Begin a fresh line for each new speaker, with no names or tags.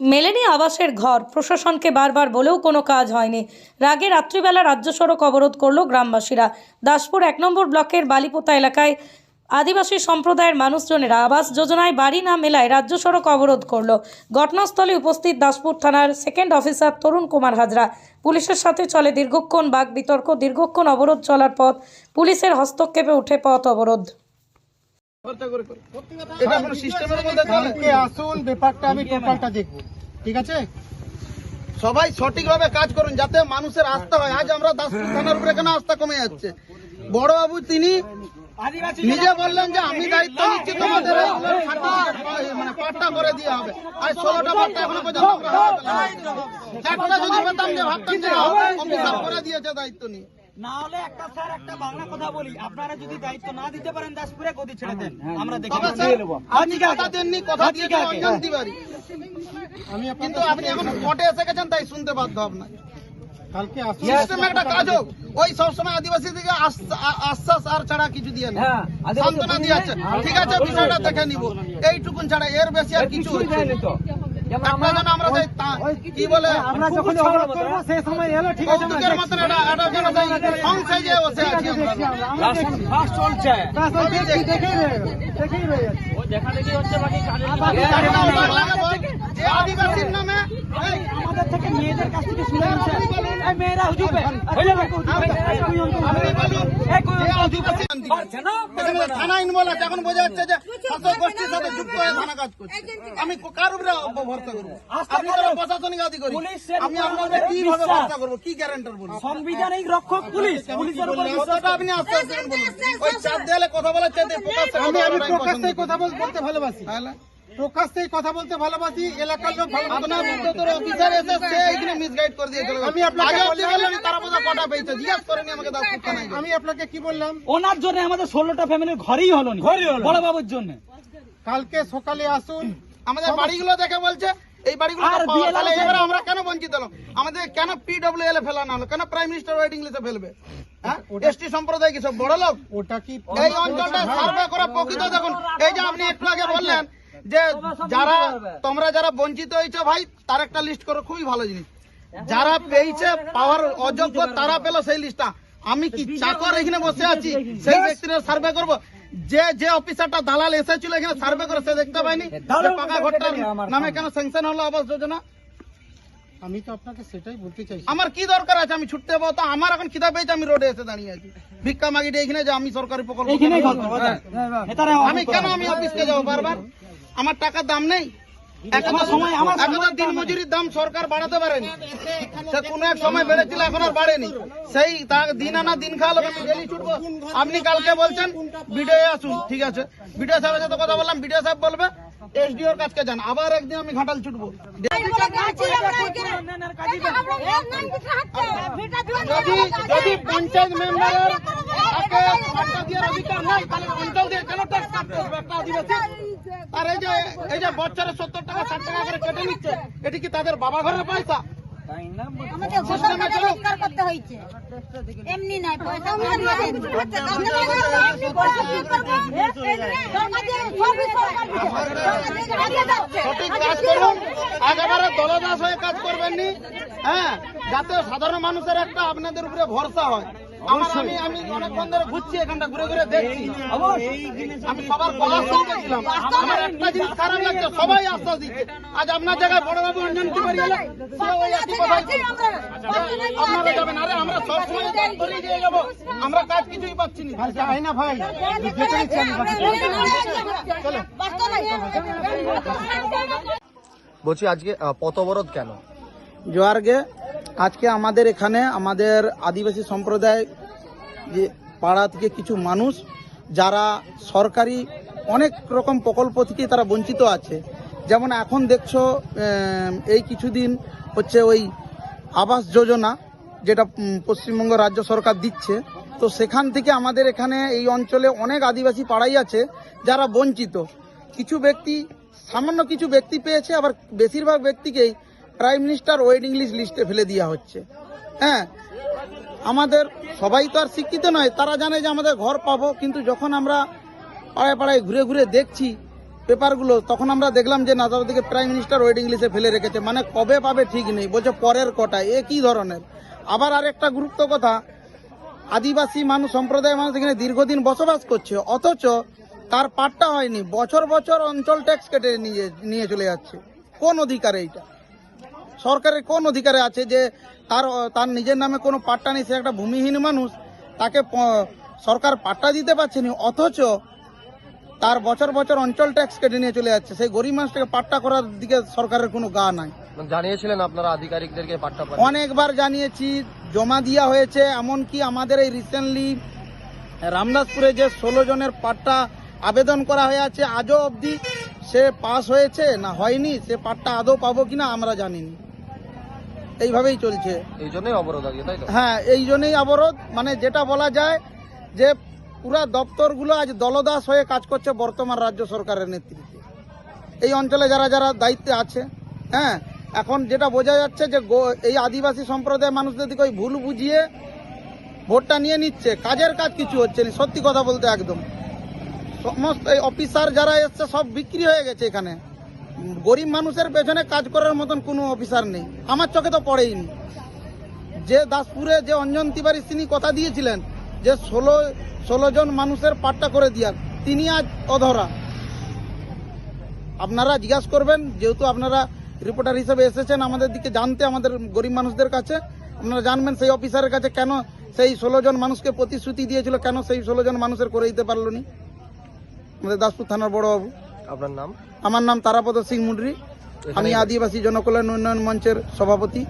মেলেনি আবাসের ঘর। প্রশাসনকে বারবার বলেও কোনো কাজ হয়নি। রাগে রাত্রিবেলা রাজ্য সড়ক অবরোধ করল গ্রামবাসীরা। দাসপুর এক নম্বর ব্লকের বালিপোতা এলাকায় আদিবাসী সম্প্রদায়ের মানুষজনেরা আবাস যোজনায় বাড়ি না মেলায় রাজ্য সড়ক অবরোধ করল। ঘটনাস্থলে উপস্থিত দাসপুর থানার সেকেন্ড অফিসার তরুণ কুমার হাজরা। পুলিশের সাথে চলে দীর্ঘক্ষণ বাঘ বিতর্ক, দীর্ঘক্ষণ অবরোধ চলার পথ, পুলিশের হস্তক্ষেপে উঠে পথ অবরোধ।
এটা কোনো সিস্টেমের মধ্যে
কালকে আসুন ব্যাপারটা আমি টোটালটা দেখব। ঠিক আছে?
সবাই সঠিকভাবে কাজ করুন যাতে মানুষের আস্থা হয়। আজ আমরা দাসপুর থানার উপরে কেন আস্থা কমে যাচ্ছে? বড় বাবু তিনি নিজে বললেন যে আমি দায়িত্ব নিচ্ছি তোমাদের মানে পাট্টা করে দিয়ে হবে। আজ ষোলোটা পাট্টা এখনও পর্যন্ত যদি পেতাম যে ভাবতাম যে করে দিয়েছে দায়িত্ব নিয়ে।
না হলে একটা স্যার একটা বাংলা কথা বলি। আপনারা যদি দায়িত্ব না দিতে পারেন দাসপুরে গদি ছেড়ে দেন। আমরা দেখে
তবে
নেব।
স্যার আপনি কথা দেননি কথা দিয়েছেন
ঠিক আছে।
অঞ্জন তিওয়ারি।
আমি
কিন্তু আপনি এখন কোর্টে এসে গেছেন তাই শুনতে বাধ্য আপনার
কালকে আসুন।
একটা কাজ হোক ওই সবসময় আদিবাসী দিকে আশ্বা- আ- আশ্বাস আর ছাড়া কিছু দিয়ে নেই।
হ্যাঁ,
সান্ত্বনা দিয়ে আছে। ঠিক আছে বিষয়টা দেখে নিব। এইটুকুন ছাড়া এর বেশি আর কিছু হচ্ছে আদিবাসীর নামে
আমাদের থেকে মেয়েদের কাছ থেকে শুনে মেয়েরা হুজুর
আদিবাসী এখানে থানা ইনভলভ আছে এখন বোঝা যাচ্ছে যে শাসক গোষ্ঠীর সাথে যুক্ত হয়ে থানা কাজ করছে। আমি কার উপরে ভরসা করব? আপনি তো প্রশাসনিক আধিকারিক আমি
উপর
কীভাবে ভরসা করব? কি গ্যারান্টার বলব?
সংবিধানিক রক্ষক পুলিশ পুলিশের উপর
কথাটা আপনি আস্তে আস্তে বলুন। ওই চার দেয়ালে কথা বলার চাইতে প্রকাশ্যে
আমি
কথা
আমি প্রকাশ্যে কথা বলতে ভালোবাসি।
তাহলে?
প্রকাশ্যে কথা বলতে ভালোবাসি এলাকার লোক ভালো
আপনার মধ্যে তোর অফিসার এসে সে এইখানে মিসগাইড করে দিয়ে চলে গেল।
আমি আপনাকে বললাম-
তারা বোধহয় কটা পেয়েছে? জিজ্ঞাসা করেনি আমাকে দাস থানায় গিয়ে।
আমি আপনাকে কি বললাম?
ওনার জন্য আমাদের ষোলোটা ফ্যামিলির ঘরেই হলো না। বড় বাবুর জন্য।
কালকে সকালে আসুন।
আমাদের বাড়িগুলো দেখে বলছে এই বাড়িগুলো
আর
পাওয়া তাহলে এবারে আমরা কেন বঞ্চিত হলাম? আমাদের কেন পিডব্লিউ এল ফেলানো হলো? কেন প্রাইম মিনিস্টার ওয়েটিং লিস্টে ফেলবে? হ্যাঁ? এসটি সম্প্রদায় কি সব বড় লোক
ওটা কি
এই অঞ্চলটা সার্ভে করা প্রকৃত দেখুন। এই যে আপনি একটু আগে বললেন যে যারা তোমরা যারা বঞ্চিত হয়েছো ভাই তার একটা লিস্ট করো খুবই ভালো জিনিস। যারা পেয়েছে পাওয়ার অযোগ্য তারা পেল সেই লিস্টটা আমি কি চাকর এখানে বসে আছি? সেই ব্যক্তির সার্ভে করব। যে যে অফিসারটা দালাল এসেছিল এখানে সার্ভে করে সে দেখতে পাইনি পাকা ঘরটার নামে কেন স্যাংশন হলো আবাস যোজনা?
আমি তো আপনাকে সেটাই বলতে চাইছি।
আমার কি দরকার আছে? আমি ছুটতে পাবো তো আমার এখন খিদা পেয়েছে আমি রোডে এসে দাঁড়িয়ে আছি। ভিক্ষা মাগিটে এখানে যে আমি সরকারি প্রকল্প
করব,
হ্যাঁ।
নেতারা
আমি কেন আমি অফিসকে যাব বারবার? আমার টাকার দাম নেই।
আমার সময় আমার
এখন দিন মজুরির দাম সরকার বাড়াতে পারেনি। সে কোনো এক সময় বেড়েছিল এখন আর বাড়েনি। সেই তা- দিন আনা দিন খাওয়া লোক আমি আপনি কালকে বলছেন বিডিও আসুন। ঠিক আছে। বিডিও সাহেবের সাথে কথা বললাম বিডিও সাহেব বলবে এসডিওর কাছকে যান। আবার একদিন আমি ঘাটাল ছুটবো। যদি যদি পঞ্চায়েত মেম্বারের দেওয়ার অধিকার নাই তাহলে অঞ্চল দিয়ে কেন ট্যাক্স কাটতে হবে? একটা আদিবাসী আর এই যে এই যে বছরে সত্তর টাকা ষাট টাকা করে কেটে নিচ্ছে এটি কি তাদের বাবা ঘরের পয়সা?
আমাদের ঘোষণা পরিষ্কার করতে হয়েছে। এমনি নয় পয়সা
সঠিক কাজ করুন। একেবারে দলদাস হয়ে কাজ করবেন নি হ্যাঁ? যাতে সাধারণ মানুষের একটা আপনাদের উপরে ভরসা হয়। আমার আমি আমি অনেকক্ষণ ধরে ঘুরছি এখানটা ঘুরে ঘুরে দেখছি। আমি সবার কথা শুনতেছিলাম। আমার একটা জিনিস খারাপ লাগছে সবাই আশ্বাস দিচ্ছে। আজ আপনার জায়গায় বড়বাবু অঞ্জন কি বাড়ি গেলে সে ওই একই কথাই আপনারা যাবেন। আরে আমরা কাজ করেই দিয়ে যাব। আমরা কাজ কিছুই পাচ্ছি না।
আর যাই না ভাই।
বলছি আজকে পথ অবরোধ কেন?
জোয়ারগে আজকে আমাদের এখানে আমাদের আদিবাসী সম্প্রদায় যে পাড়া থেকে কিছু মানুষ যারা সরকারি অনেক রকম প্রকল্প থেকে তারা বঞ্চিত আছে। যেমন এখন দেখছ এই কিছুদিন হচ্ছে ওই আবাস যোজনা যেটা পশ্চিমবঙ্গ রাজ্য সরকার দিচ্ছে। তো সেখান থেকে আমাদের এখানে এই অঞ্চলে অনেক আদিবাসী পাড়াই আছে যারা বঞ্চিত। কিছু ব্যক্তি, সামান্য কিছু ব্যক্তি পেয়েছে, আবার বেশিরভাগ ব্যক্তিকেই প্রাইম মিনিস্টার ওয়েটিং লিস্ট লিস্টে ফেলে দেওয়া হচ্ছে। হ্যাঁ আমাদের সবাই তো আর শিক্ষিত নয়, তারা জানে যে আমাদের ঘর পাবো, কিন্তু যখন আমরা পাড়ায় পাড়ায় ঘুরে ঘুরে দেখছি পেপারগুলো, তখন আমরা দেখলাম যে নাজারুদ্দিকে প্রাইম মিনিস্টার ওয়েটিং লিস্টে ফেলে রেখেছে। মানে কবে পাবে ঠিক নেই, বলছে পরের কটায় এ কি ধরনের? আবার আরেকটা গুরুত্ব কথা, আদিবাসী মানুষ, সম্প্রদায়ের মানুষ এখানে দীর্ঘদিন বসবাস করছে, অথচ তার পাট্টা হয়নি, বছর বছর অঞ্চল ট্যাক্স কেটে নিয়ে নিয়ে চলে যাচ্ছে। কোন অধিকারে এইটা? সরকারের কোন অধিকারে আছে যে তার তার নিজের নামে কোনো পাট্টা নেই সে একটা ভূমিহীন মানুষ তাকে সরকার পাট্টা দিতে পারছে না অথচ তার বছর বছর অঞ্চল ট্যাক্স কেটে নিয়ে চলে যাচ্ছে। সেই গরিব মানুষটাকে পাট্টা করার দিকে সরকারের কোনো গা নাই।
জানিয়েছিলেন আপনারা আধিকারিকদেরকে পাট্টা
অনেকবার জানিয়েছি জমা দেওয়া হয়েছে এমনকি আমাদের এই রিসেন্টলি রামদাসপুরে যে ষোলো জনের পাট্টা আবেদন করা হয়ে আছে আজও অবধি সে পাস হয়েছে না হয়নি? সে পাট্টা আদৌ পাবো কিনা আমরা জানিনি। এইভাবেই চলছে।
এই জন্যই অবরোধ আজকে তাই তো?
হ্যাঁ এই জন্যই অবরোধ। মানে যেটা বলা যায় যে পুরা দপ্তরগুলো আজ দলদাস হয়ে কাজ করছে বর্তমান রাজ্য সরকারের নেতৃত্বে। এই অঞ্চলে যারা যারা দায়িত্বে আছে হ্যাঁ এখন যেটা বোঝা যাচ্ছে যে এই আদিবাসী সম্প্রদায়ের মানুষদের দিকে ওই ভুল বুঝিয়ে ভোটটা নিয়ে নিচ্ছে কাজের কাজ কিছু হচ্ছে না সত্যি কথা বলতে একদম। সমস্ত এই অফিসার যারা এসছে সব বিক্রি হয়ে গেছে এখানে। গরিব মানুষের পেছনে কাজ করার মতন কোনো অফিসার নেই। আমার চোখে তো পড়েইনি যে দাসপুরে যে অঞ্জন তিবারী তিনি কথা দিয়েছিলেন যে ষোলো ষোলো জন মানুষের পাট্টা করে দিয়ার, তিনি আজ অধরা। আপনারা জিজ্ঞাসা করবেন, যেহেতু আপনারা রিপোর্টার হিসেবে এসেছেন আমাদের দিকে জানতে আমাদের গরিব মানুষদের কাছে, আপনারা জানবেন সেই অফিসারের কাছে কেন সেই ষোলো জন মানুষকে প্রতিশ্রুতি দিয়েছিল, কেন সেই ষোলো জন মানুষের করে দিতে পারল আমাদের দাসপুর থানার বড়বাবু।
আপনার নাম?
আমার নাম তারাপদ সিং মুন্ডরি। আমি আদিবাসী জনকল্যাণ উন্নয়ন মঞ্চের সভাপতি।